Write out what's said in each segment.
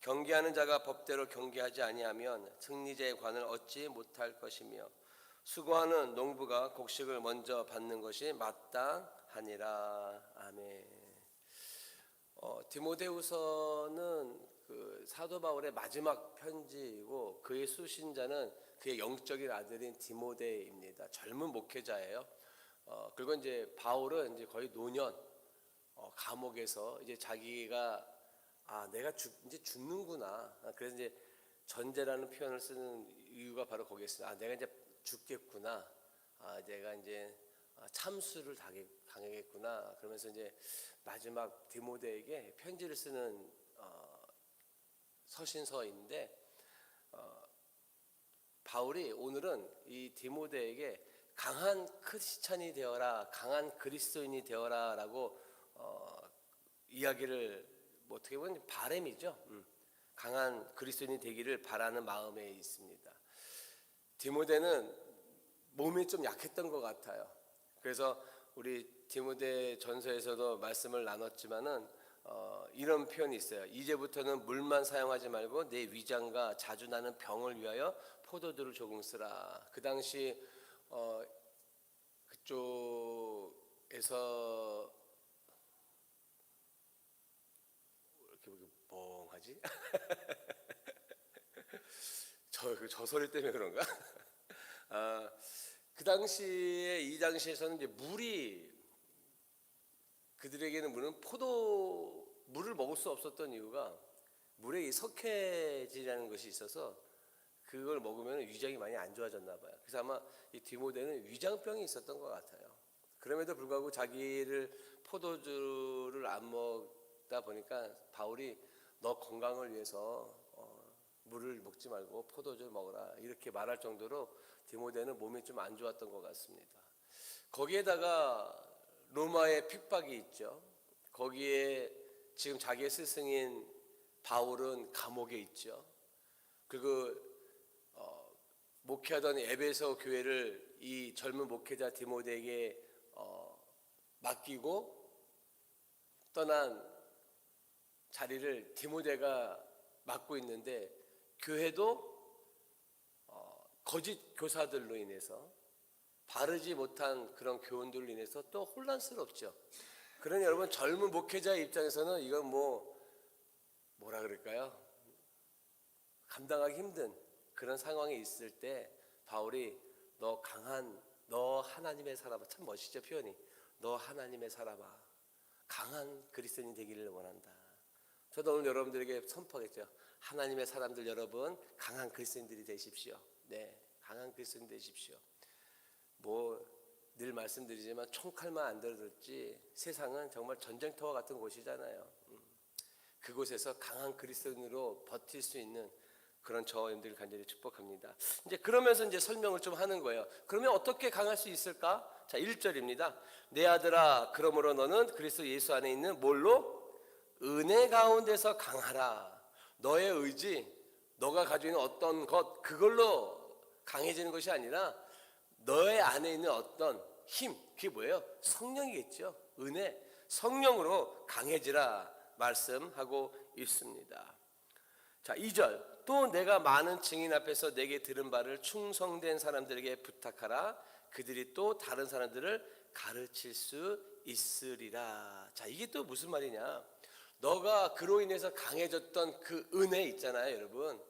경계하는 자가 법대로 경계하지 아니하면 승리자의 관을 얻지 못할 것이며 수고하는 농부가 곡식을 먼저 받는 것이 마땅하니라 아멘. 어, 디모데후서는 그 사도 바울의 마지막 편지이고 그의 수신자는 그의 영적인 아들인 디모데입니다. 젊은 목회자예요. 어, 그리고 이제 바울은 이제 거의 노년 어, 감옥에서 이제 자기가 아 내가 죽, 이제 죽는구나. 아, 그래서 이제 전제라는 표현을 쓰는 이유가 바로 거기에 있어요. 아 내가 이제 죽겠구나. 아 내가 이제 아, 참수를 당해, 당하겠구나. 그러면서 이제 마지막 디모데에게 편지를 쓰는 어, 서신서인데 어, 바울이 오늘은 이 디모데에게 강한 크리스찬이 되어라, 강한 그리스도인이 되어라라고 어, 이야기를 뭐 어떻게 보면 바램이죠. 음, 강한 그리스도인이 되기를 바라는 마음에 있습니다. 디모데는 몸이 좀 약했던 것 같아요. 그래서 우리 디모데 전서에서도 말씀을 나눴지만은 어, 이런 표현이 있어요. 이제부터는 물만 사용하지 말고 내 위장과 자주 나는 병을 위하여 포도주를 조금 쓰라. 그 당시 어, 그쪽에서 이렇게 뭐 멍하지? 저, 그 저소리 때문에 그런가? 아, 그 당시에 이 당시에서는 이제 물이 그들에게는 물은 포도 물을 먹을 수 없었던 이유가 물에 이 석회질이라는 것이 있어서 그걸 먹으면 위장이 많이 안 좋아졌나 봐요. 그래서 아마 이 디모데는 위장병이 있었던 것 같아요. 그럼에도 불구하고 자기를 포도주를 안 먹다 보니까 바울이 너 건강을 위해서 어, 물을 먹지 말고 포도주를 먹어라 이렇게 말할 정도로 디모데는 몸이 좀 안 좋았던 것 같습니다. 거기에다가 로마의 핍박이 있죠. 거기에 지금 자기의 스승인 바울은 감옥에 있죠. 그리고 어, 목회하던 에베소 교회를 이 젊은 목회자 디모데에게 어, 맡기고 떠난 자리를 디모데가 맡고 있는데 교회도 어, 거짓 교사들로 인해서 바르지 못한 그런 교훈들로 인해서 또 혼란스럽죠. 그러니 여러분 젊은 목회자의 입장에서는 이건 뭐 뭐라 그럴까요? 감당하기 힘든 그런 상황에 있을 때 바울이 너 강한 너 하나님의 사람아 참 멋있죠 표현이 너 하나님의 사람아 강한 그리스도인이 되기를 원한다. 저도 오늘 여러분들에게 선포하겠죠. 하나님의 사람들 여러분 강한 그리스도인들이 되십시오. 네, 강한 그리스도인 되십시오. 뭐 늘 말씀드리지만 총칼만 안 들어줬지 세상은 정말 전쟁터와 같은 곳이잖아요. 음. 그곳에서 강한 그리스도인으로 버틸 수 있는 그런 저님들 간절히 축복합니다. 이제 그러면서 이제 설명을 좀 하는 거예요. 그러면 어떻게 강할 수 있을까? 자, 1절입니다. 내 아들아, 그러므로 너는 그리스도 예수 안에 있는 뭘로? 은혜 가운데서 강하라. 너의 의지, 너가 가지고 있는 어떤 것, 그걸로 강해지는 것이 아니라 너의 안에 있는 어떤 힘, 그게 뭐예요? 성령이겠죠. 은혜, 성령으로 강해지라 말씀하고 있습니다. 자, 2절. 또 내가 많은 증인 앞에서 내게 들은 바를 충성된 사람들에게 부탁하라. 그들이 또 다른 사람들을 가르칠 수 있으리라. 자, 이게 또 무슨 말이냐? 너가 그로 인해서 강해졌던 그 은혜 있잖아요, 여러분.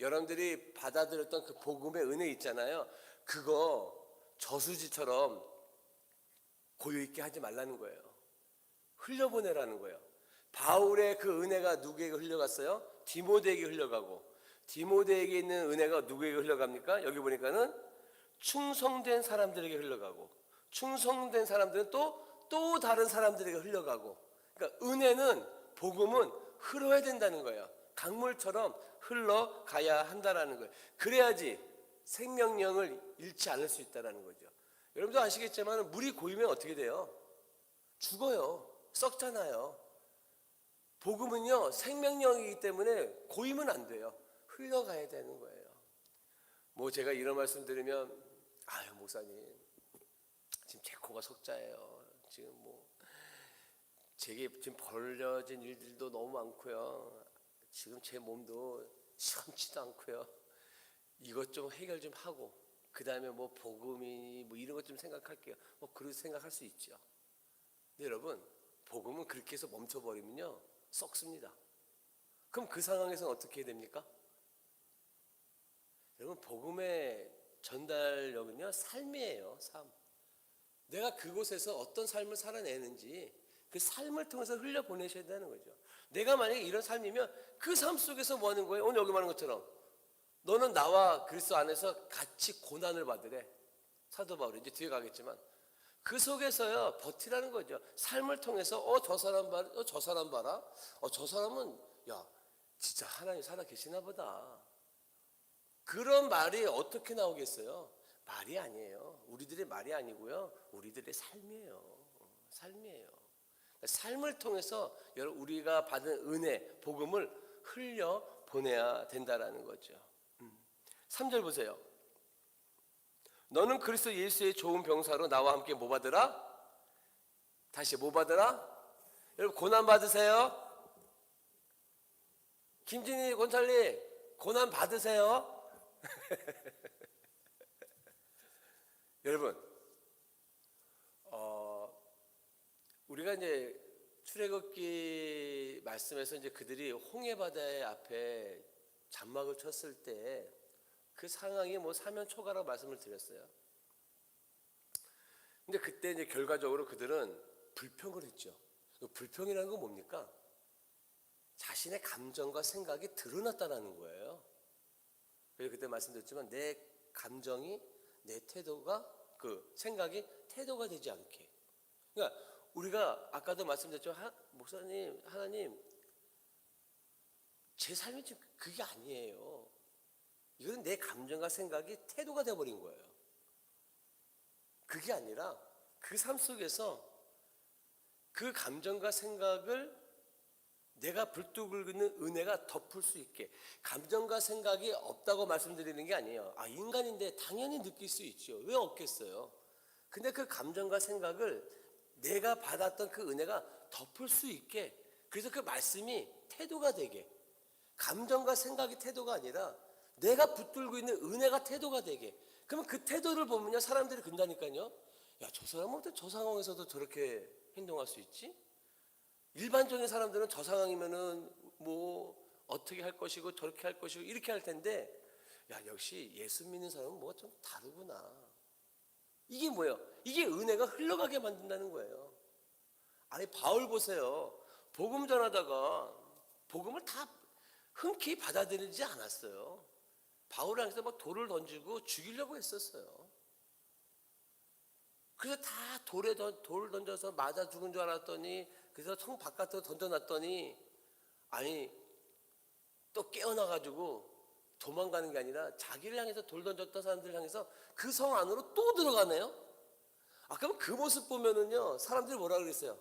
여러분들이 받아들였던 그 복음의 은혜 있잖아요. 그거 저수지처럼 고요 있게 하지 말라는 거예요. 흘려보내라는 거예요. 바울의 그 은혜가 누구에게 흘러갔어요? 디모데에게 흘러가고 디모데에게 있는 은혜가 누구에게 흘러갑니까? 여기 보니까는 충성된 사람들에게 흘러가고 충성된 사람들은 또또 다른 사람들에게 흘러가고 그러니까 은혜는 복음은 흘러야 된다는 거예요. 강물처럼 흘러가야 한다라는 거예요. 그래야지 생명력을 잃지 않을 수 있다라는 거죠. 여러분도 아시겠지만 물이 고이면 어떻게 돼요? 죽어요. 썩잖아요. 복음은요 생명력이기 때문에 고이면 안 돼요. 흘러가야 되는 거예요. 뭐 제가 이런 말씀 드리면 아유 목사님 지금 제 코가 석자예요. 지금 뭐 제게 지금 벌려진 일들도 너무 많고요. 지금 제 몸도 시원치도 않고요. 이것 좀 해결 좀 하고 그 다음에 뭐 복음이 뭐 이런 것 좀 생각할게요. 뭐 그렇게 생각할 수 있죠. 근데 여러분 복음은 그렇게 해서 멈춰버리면요 썩습니다. 그럼 그 상황에서는 어떻게 해야 됩니까? 여러분 복음의 전달력은요 삶이에요 삶. 내가 그곳에서 어떤 삶을 살아내는지 그 삶을 통해서 흘려 보내셔야 되는 거죠. 내가 만약에 이런 삶이면 그 삶 속에서 뭐 하는 거예요? 오늘 여기 말하는 것처럼 너는 나와 그리스도 안에서 같이 고난을 받으래. 사도 바울이 이제 뒤에 가겠지만 그 속에서요 버티라는 거죠. 삶을 통해서 어 저 사람 봐라, 어 저 사람 봐라, 어 저 사람은 야 진짜 하나님 살아 계시나 보다. 그런 말이 어떻게 나오겠어요? 말이 아니에요. 우리들의 말이 아니고요. 우리들의 삶이에요. 어, 삶이에요. 삶을 통해서 우리가 받은 은혜, 복음을 흘려 보내야 된다라는 거죠. 음. 3절 보세요. 너는 그리스도 예수의 좋은 병사로 나와 함께 뭐 받으라? 다시 뭐 받으라? 여러분 고난 받으세요. 김진희 권찰리 고난 받으세요. 여러분, 어, 우리가 이제 출애굽기 말씀에서 이제 그들이 홍해 바다의 앞에 장막을 쳤을 때 그 상황이 뭐 사면 초가라고 말씀을 드렸어요. 근데 그때 이제 결과적으로 그들은 불평을 했죠. 그 불평이라는 건 뭡니까? 자신의 감정과 생각이 드러났다라는 거예요. 그래서 그때 말씀드렸지만 내 감정이 내 태도가 그 생각이 태도가 되지 않게. 그러니까 우리가 아까도 말씀드렸죠. 하, 목사님, 하나님, 제 삶이 지금 그게 아니에요. 이건 내 감정과 생각이 태도가 돼버린 거예요. 그게 아니라 그 삶 속에서 그 감정과 생각을 내가 불뚝을 있는 은혜가 덮을 수 있게 감정과 생각이 없다고 말씀드리는 게 아니에요. 아 인간인데 당연히 느낄 수 있죠. 왜 없겠어요? 근데 그 감정과 생각을 내가 받았던 그 은혜가 덮을 수 있게 그래서 그 말씀이 태도가 되게 감정과 생각이 태도가 아니라 내가 붙들고 있는 은혜가 태도가 되게 그러면 그 태도를 보면요 사람들이 근다니까요 야 저 사람은 어떻게 저 상황에서도 저렇게 행동할 수 있지? 일반적인 사람들은 저 상황이면은 뭐 어떻게 할 것이고 저렇게 할 것이고 이렇게 할 텐데 야 역시 예수 믿는 사람은 뭐가 좀 다르구나. 이게 뭐예요? 이게 은혜가 흘러가게 만든다는 거예요. 아니 바울 보세요. 복음 전하다가 복음을 다 흔쾌히 받아들이지 않았어요. 바울 안에서 막 돌을 던지고 죽이려고 했었어요. 그래서 다 돌에 던, 돌 던져서 맞아 죽은 줄 알았더니 그래서 성 바깥으로 던져놨더니 아니 또 깨어나가지고 도망가는 게 아니라 자기를 향해서 돌 던졌던 사람들 향해서 그 성 안으로 또 들어가네요. 아 그럼 그 모습 보면은요 사람들이 뭐라 그랬어요?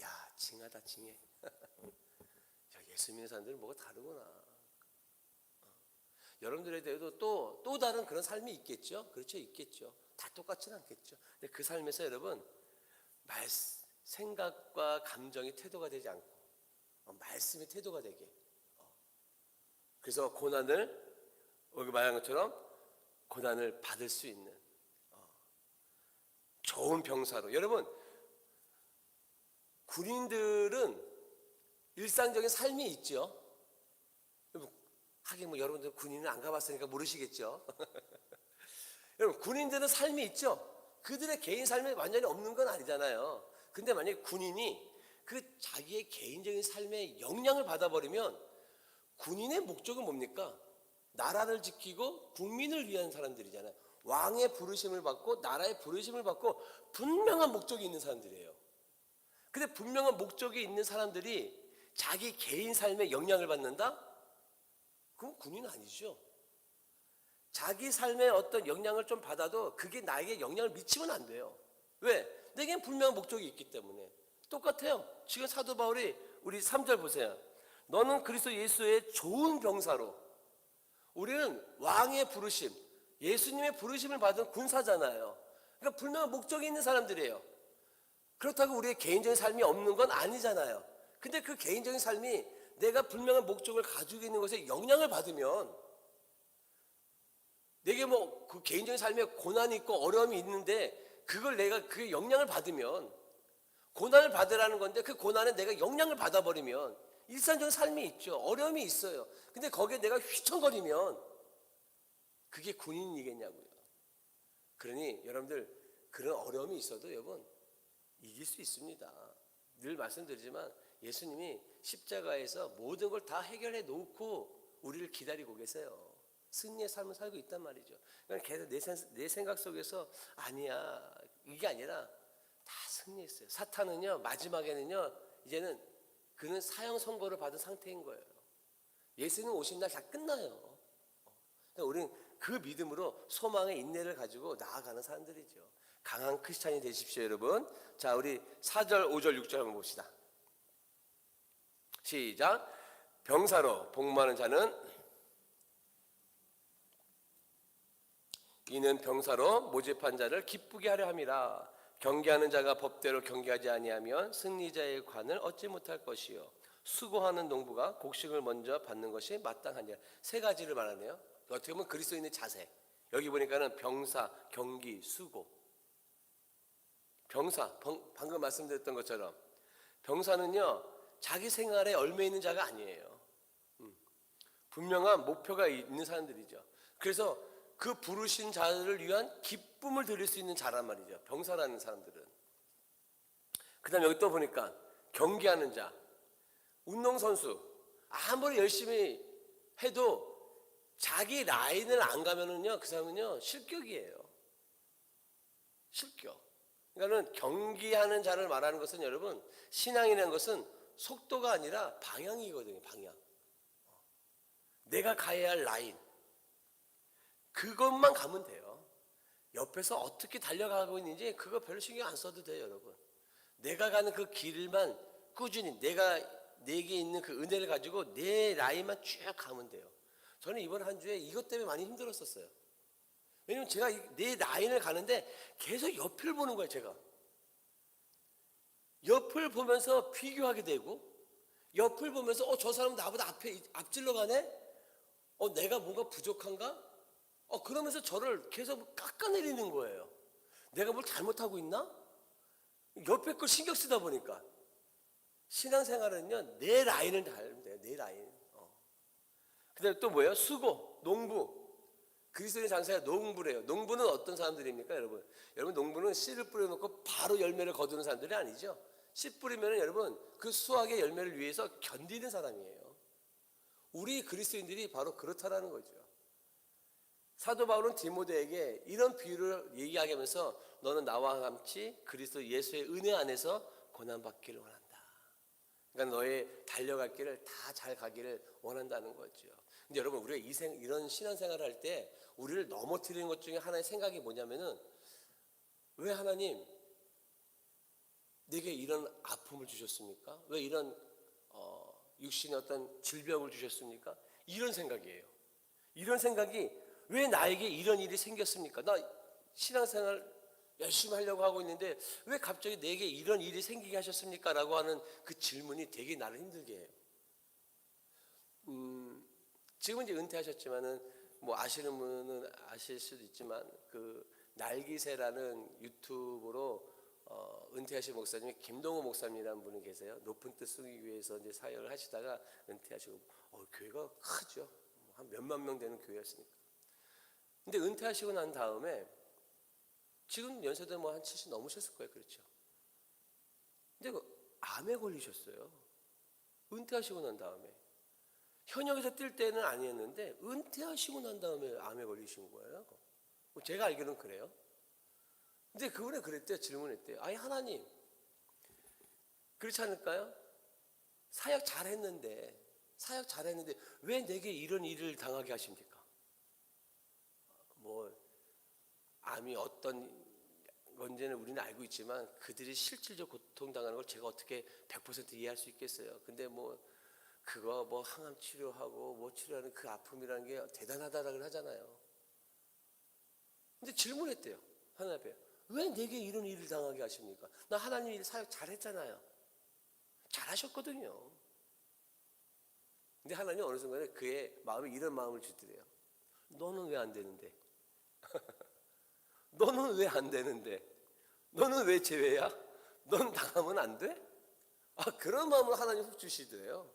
야 징하다 징해. 야 예수 믿는 사람들은 뭐가 다르구나. 어. 여러분들에 대해도 또, 또 다른 그런 삶이 있겠죠? 그렇죠, 있겠죠. 다 똑같지는 않겠죠. 근데 그 삶에서 여러분, 말, 생각과 감정이 태도가 되지 않고, 어, 말씀이 태도가 되게. 어. 그래서 고난을, 여기 말한 것처럼 고난을 받을 수 있는, 어, 좋은 병사로. 여러분, 군인들은 일상적인 삶이 있죠. 하긴 뭐 여러분들 군인은 안 가봤으니까 모르시겠죠. 여러분 군인들은 삶이 있죠. 그들의 개인 삶이 완전히 없는 건 아니잖아요. 근데 만약에 군인이 그 자기의 개인적인 삶에 영향을 받아버리면 군인의 목적은 뭡니까? 나라를 지키고 국민을 위한 사람들이잖아요. 왕의 부르심을 받고 나라의 부르심을 받고 분명한 목적이 있는 사람들이에요. 근데 분명한 목적이 있는 사람들이 자기 개인 삶에 영향을 받는다? 그럼 군인 아니죠. 자기 삶에 어떤 영향을 좀 받아도 그게 나에게 영향을 미치면 안 돼요. 왜? 내겐 분명한 목적이 있기 때문에. 똑같아요. 지금 사도 바울이 우리 3절 보세요. 너는 그리스도 예수의 좋은 병사로 우리는 왕의 부르심, 예수님의 부르심을 받은 군사잖아요. 그러니까 분명한 목적이 있는 사람들이에요. 그렇다고 우리의 개인적인 삶이 없는 건 아니잖아요. 근데 그 개인적인 삶이 내가 분명한 목적을 가지고 있는 것에 영향을 받으면 내게 뭐 그 개인적인 삶에 고난이 있고 어려움이 있는데 그걸 내가 그 영향을 받으면 고난을 받으라는 건데 그 고난에 내가 영향을 받아버리면 일상적인 삶이 있죠. 어려움이 있어요. 근데 거기에 내가 휘청거리면 그게 군인이겠냐고요. 그러니 여러분들 그런 어려움이 있어도 여러분 이길 수 있습니다. 늘 말씀드리지만 예수님이 십자가에서 모든 걸 다 해결해 놓고 우리를 기다리고 계세요. 승리의 삶을 살고 있단 말이죠. 그러니까 계속 내, 생- 내 생각 속에서 아니야 이게 아니라 다 승리했어요. 사탄은요 마지막에는요 이제는 그는 사형 선고를 받은 상태인 거예요. 예수님 오신 날 다 끝나요. 그러니까 우리는 그 믿음으로 소망의 인내를 가지고 나아가는 사람들이죠. 강한 크리스찬이 되십시오, 여러분. 자, 우리 4절, 5절, 6절 한번 봅시다. 시작. 병사로 복무하는 자는 이는 병사로 모집한 자를 기쁘게 하려 함이라. 경계하는 자가 법대로 경계하지 아니하면 승리자의 관을 얻지 못할 것이요. 수고하는 농부가 곡식을 먼저 받는 것이 마땅하니라. 세 가지를 말하네요. 어떻게 보면 그리스도인의 자세. 여기 보니까는 병사, 경기, 수고. 병사, 방- 방금 말씀드렸던 것처럼 병사는요 자기 생활에 얽매 있는 자가 아니에요. 음. 분명한 목표가 있는 사람들이죠. 그래서 그 부르신 자를 위한 기쁨을 드릴 수 있는 자란 말이죠. 병사라는 사람들은. 그 다음 여기 또 보니까 경기하는 자, 운동 선수 아무리 열심히 해도 자기 라인을 안 가면은요 그 사람은요 실격이에요. 실격. 그러니까는 경기하는 자를 말하는 것은 여러분 신앙이라는 것은 속도가 아니라 방향이거든요. 방향. 내가 가야 할 라인. 그것만 가면 돼요. 옆에서 어떻게 달려가고 있는지 그거 별로 신경 안 써도 돼요, 여러분. 내가 가는 그 길만 꾸준히 내가 내게 있는 그 은혜를 가지고 내 라인만 쭉 가면 돼요. 저는 이번 한 주에 이것 때문에 많이 힘들었었어요. 왜냐면 제가 이- 내 라인을 가는데 계속 옆을 보는 거예요, 제가. 옆을 보면서 비교하게 되고, 옆을 보면서, 어, 저 사람 나보다 앞에, 앞질러 가네? 어, 내가 뭔가 부족한가? 어, 그러면서 저를 계속 깎아내리는 거예요. 내가 뭘 잘못하고 있나? 옆에 걸 신경 쓰다 보니까. 신앙생활은요, 내 라인을 달면 돼요, 내 라인. 어. 그 다음에 또 뭐예요? 수고, 농부. 그리스도인 장사가 농부래요. 농부는 어떤 사람들입니까, 여러분? 여러분 농부는 씨를 뿌려놓고 바로 열매를 거두는 사람들이 아니죠. 씨 뿌리면 여러분 그 수확의 열매를 위해서 견디는 사람이에요. 우리 그리스도인들이 바로 그렇다라는 거죠. 사도 바울은 디모데에게 이런 비유를 얘기하게 하면서 너는 나와 같이 그리스도 예수의 은혜 안에서 고난 받기를 원한다. 그러니까 너의 달려갈 길을 다 잘 가기를 원한다는 거죠. 근데 여러분 우리가 이 생, 이런 신앙생활을 할 때 우리를 넘어뜨리는 것 중에 하나의 생각이 뭐냐면은 왜 하나님 내게 이런 아픔을 주셨습니까? 왜 이런 어, 육신의 어떤 질병을 주셨습니까? 이런 생각이에요. 이런 생각이 왜 나에게 이런 일이 생겼습니까? 나 신앙생활 열심히 하려고 하고 있는데 왜 갑자기 내게 이런 일이 생기게 하셨습니까? 라고 하는 그 질문이 되게 나를 힘들게 해요. 음, 지금은 이제 은퇴하셨지만은 뭐 아시는 분은 아실 수도 있지만 그 날기새라는 유튜브로 어, 은퇴하신 목사님이 김동호 목사님이라는 분이 계세요. 높은 뜻 쓰기 위해서 이제 사역을 하시다가 은퇴하시고 어, 교회가 크죠. 한 몇만 명 되는 교회였으니까. 근데 은퇴하시고 난 다음에 지금 연세도 뭐한 70 넘으셨을 거예요. 그렇죠. 근데 그 암에 걸리셨어요. 은퇴하시고 난 다음에. 현역에서 뛸 때는 아니었는데 은퇴하시고 난 다음에 암에 걸리신 거예요. 뭐 제가 알기로는 그래요. 근데 그분이 그랬대요. 질문했대요. 아니 하나님 그렇지 않을까요? 사역 잘했는데 사역 잘했는데 왜 내게 이런 일을 당하게 하십니까? 뭐 암이 어떤 건지는 우리는 알고 있지만 그들이 실질적 고통 당하는 걸 제가 어떻게 100% 이해할 수 있겠어요. 근데 뭐 그거 뭐 항암 치료하고 뭐 치료하는 그 아픔이라는 게 대단하다라고 하잖아요. 근데 질문했대요. 하나님 앞에. 왜 내게 이런 일을 당하게 하십니까? 나 하나님 일 사역 잘했잖아요. 잘하셨거든요. 근데 하나님 어느 순간에 그의 마음에 이런 마음을 주더래요. 너는 왜 안 되는데? 너는 왜 안 되는데? 너는 왜 제외야? 넌 당하면 안 돼? 아, 그런 마음을 하나님 훅 주시더래요.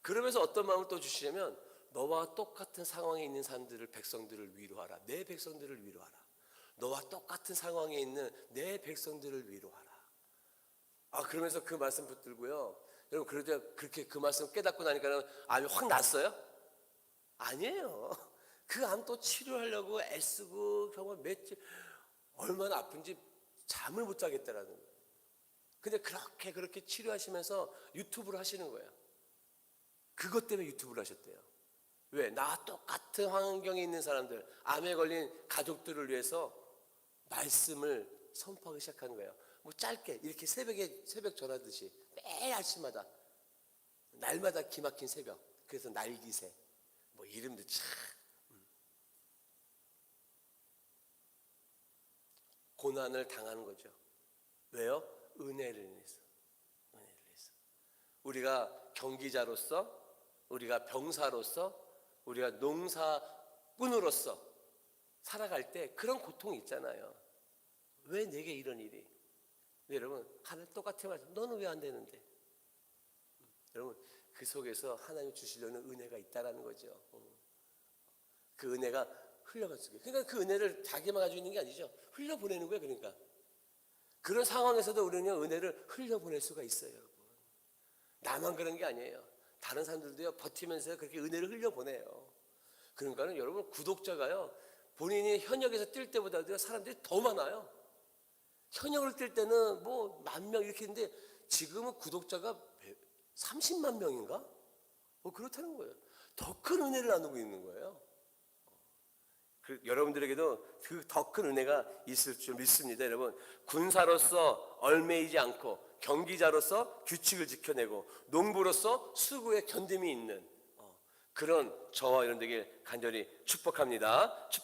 그러면서 어떤 마음을 또 주시냐면 너와 똑같은 상황에 있는 사람들을 백성들을 위로하라. 내 백성들을 위로하라. 너와 똑같은 상황에 있는 내 백성들을 위로하라. 아 그러면서 그 말씀 붙들고요. 여러분 그러자 그렇게 그 말씀 깨닫고 나니까는 암이 확 났어요? 아니에요. 그 암 또 치료하려고 애쓰고 정말 며칠 얼마나 아픈지 잠을 못 자겠다라는 거예요. 근데 그렇게 그렇게 치료하시면서 유튜브를 하시는 거예요. 그것 때문에 유튜브를 하셨대요. 왜? 나와 똑같은 환경에 있는 사람들, 암에 걸린 가족들을 위해서 말씀을 선포하기 시작하는 거예요. 뭐 짧게 이렇게 새벽에 새벽 전하듯이 매일 아침마다 날마다 기막힌 새벽. 그래서 날기새. 뭐 이름도 참 고난을 당하는 거죠. 왜요? 은혜를 인해서. 은혜를 인해서. 우리가 경기자로서 우리가 병사로서 우리가 농사꾼으로서 살아갈 때 그런 고통이 있잖아요. 왜 내게 이런 일이? 근데 여러분 하늘 똑같은 말씀. 너는 왜 안 되는데? 여러분 그 속에서 하나님 주시려는 은혜가 있다라는 거죠. 어. 그 은혜가 흘러갔어요. 그러니까 그 은혜를 자기만 가지고 있는 게 아니죠. 흘려 보내는 거예요. 그러니까 그런 상황에서도 우리는 은혜를 흘려 보낼 수가 있어요. 여러분. 나만 그런 게 아니에요. 다른 사람들도요 버티면서 그렇게 은혜를 흘려 보내요. 그러니까는 여러분 구독자가요 본인이 현역에서 뛸 때보다도 사람들이 더 많아요. 현역을 뛸 때는 뭐 만 명 이렇게 했는데 지금은 구독자가 30만 명인가? 뭐 그렇다는 거예요. 더 큰 은혜를 나누고 있는 거예요. 그 여러분들에게도 그 더 큰 은혜가 있을 줄 믿습니다. 여러분 군사로서 얼매이지 않고 경기자로서 규칙을 지켜내고 농부로서 수고에 견딤이 있는 어, 그런 저와 여러분들에게 간절히 축복합니다.